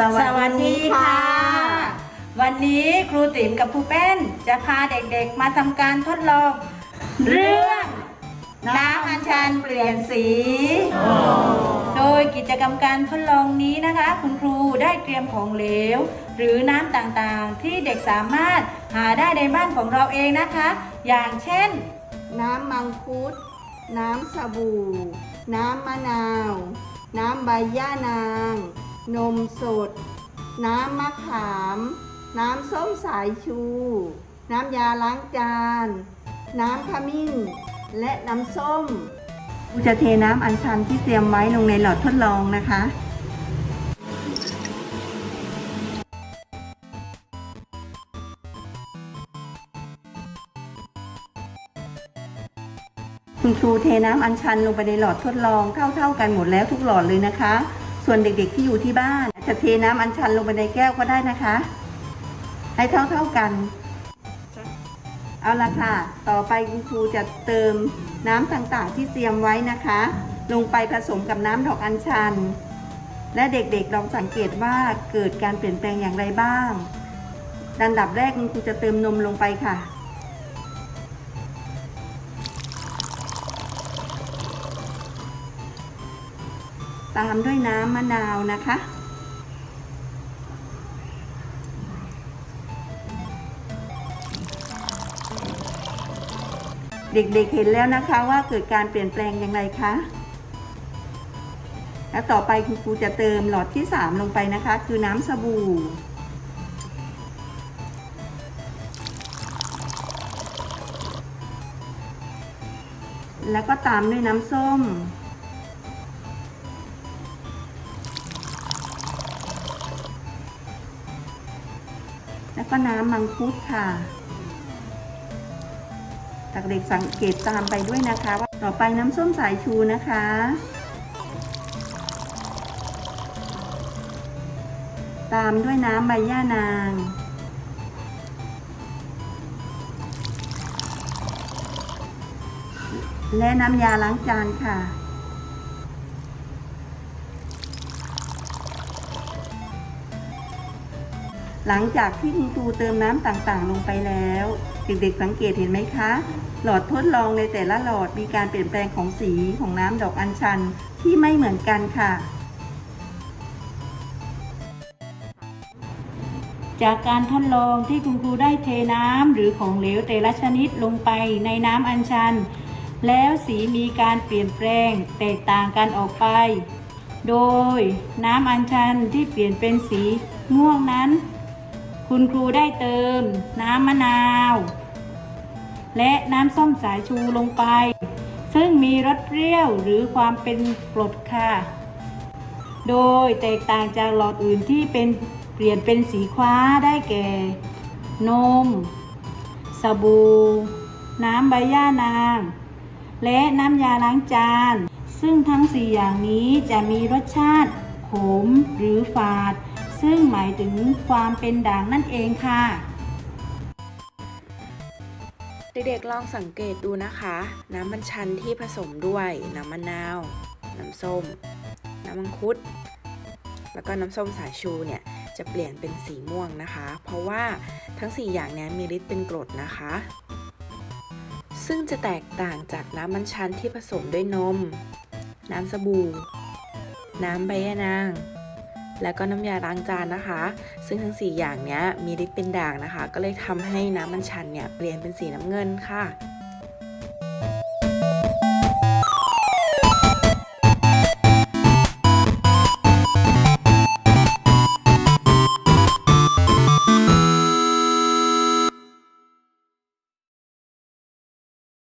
สวัสดีค่ะ วันนี้ครูติ๋มกับครูเป้นจะพาเด็กๆมาทำการทดลอง เรื่องน้ำอัญชันเปลี่ยนสี โดยกิจกรรมการทดลองนี้นะคะ คุณครูได้เตรียมของเหลว หรือน้ำต่างๆ ที่เด็กสามารถหาได้ในบ้านของเราเองนะคะ อย่างเช่น น้ำมังคุด น้ำสบู่ น้ำมะนาว น้ำใบย่านาง นมสด น้ำมะขาม น้ำส้มสายชู น้ำยาล้างจาน น้ำขมิ้น และน้ำส้มครูจะเทน้ำอัญชันที่เตรียมไว้ลงในหลอดทดลองนะคะ คุณครูเทน้ำอัญชันลงไปในหลอดทดลองเท่าๆกันหมดแล้วทุกหลอดเลยนะคะ ส่วนเด็กๆที่อยู่ที่บ้าน จะเทน้ำอัญชันลงไปในแก้วก็ได้นะคะ ให้เท่าๆกัน เอาละค่ะ ต่อไปคุณครูจะเติมน้ำต่างๆที่เตรียมไว้นะคะ ลงไปผสมกับน้ำดอกอัญชัน และเด็กๆลองสังเกตว่าเกิดการเปลี่ยนแปลงอย่างไรบ้างดันดับแรกคุณครูจะเติมนมลงไปค่ะ ตามด้วยน้ำมะนาวนะคะ เด็กๆเห็นแล้วนะคะว่าเกิดการเปลี่ยนแปลงอย่างไรคะ และต่อไปคุณครูจะเติมหลอดที่ 3 ลงไปนะคะ คือน้ำสบู่แล้วก็ตามด้วยน้ำส้ม แล้วก็น้ำมังคุดค่ะตักเด็กสังเกตตามไปด้วยนะคะว่าต่อไปน้ำส้มสายชูนะคะ ตามด้วยน้ำใบย่านาง และน้ำยาล้างจานค่ะ หลังจากที่คุณครูเติมน้ำต่างๆ ลงไปแล้ว เด็กๆสังเกตเห็นไหมคะ หลอดทดลองในแต่ละหลอดมีการเปลี่ยนแปลงของสีของน้ำดอกอัญชันที่ไม่เหมือนกันค่ะ จากการทดลองที่คุณครูได้เทน้ำหรือของเหลวแต่ละชนิดลงไปในน้ำอัญชัน แล้วสีมีการเปลี่ยนแปลงแตกต่างกันออกไป โดยน้ำอัญชันที่เปลี่ยนเป็นสีม่วงนั้น คุณครูได้เติม น้ำมะนาว และน้ำส้มสายชูลงไป ซึ่งมีรสเปรี้ยวหรือความเป็นกรดค่ะ โดยแตกต่างจากหลอดอื่นที่เป็นเปลี่ยนเป็นสีฟ้าได้แก่ นม สบู่ น้ำใบย่านาง และน้ำยาล้างจาน ซึ่งทั้งสี่อย่างนี้จะมีรสชาติขมหรือฝาด ซึ่งหมายถึงความเป็นด่างนั่นเองค่ะ เด็กๆลองสังเกตดูนะคะ น้ำมันชันที่ผสมด้วยน้ำมะนาว น้ำส้ม น้ำมังคุด แล้วก็น้ำส้มสายชูเนี่ยจะเปลี่ยนเป็นสีม่วงนะคะ เพราะว่าทั้ง 4 อย่างนี้มีฤทธิ์เป็นกรดนะคะ ซึ่งจะแตกต่างจากน้ำมันชันที่ผสมด้วยนม น้ำสบู่ น้ำใบยะนาง แล้วก็น้ำยาล้างจานนะคะ ซึ่งทั้ง 4 อย่างเนี้ยมีฤทธิ์เป็นด่างนะคะ ก็เลยทำให้น้ำมันชันเนี่ยเปลี่ยนเป็นสีน้ำเงินค่ะ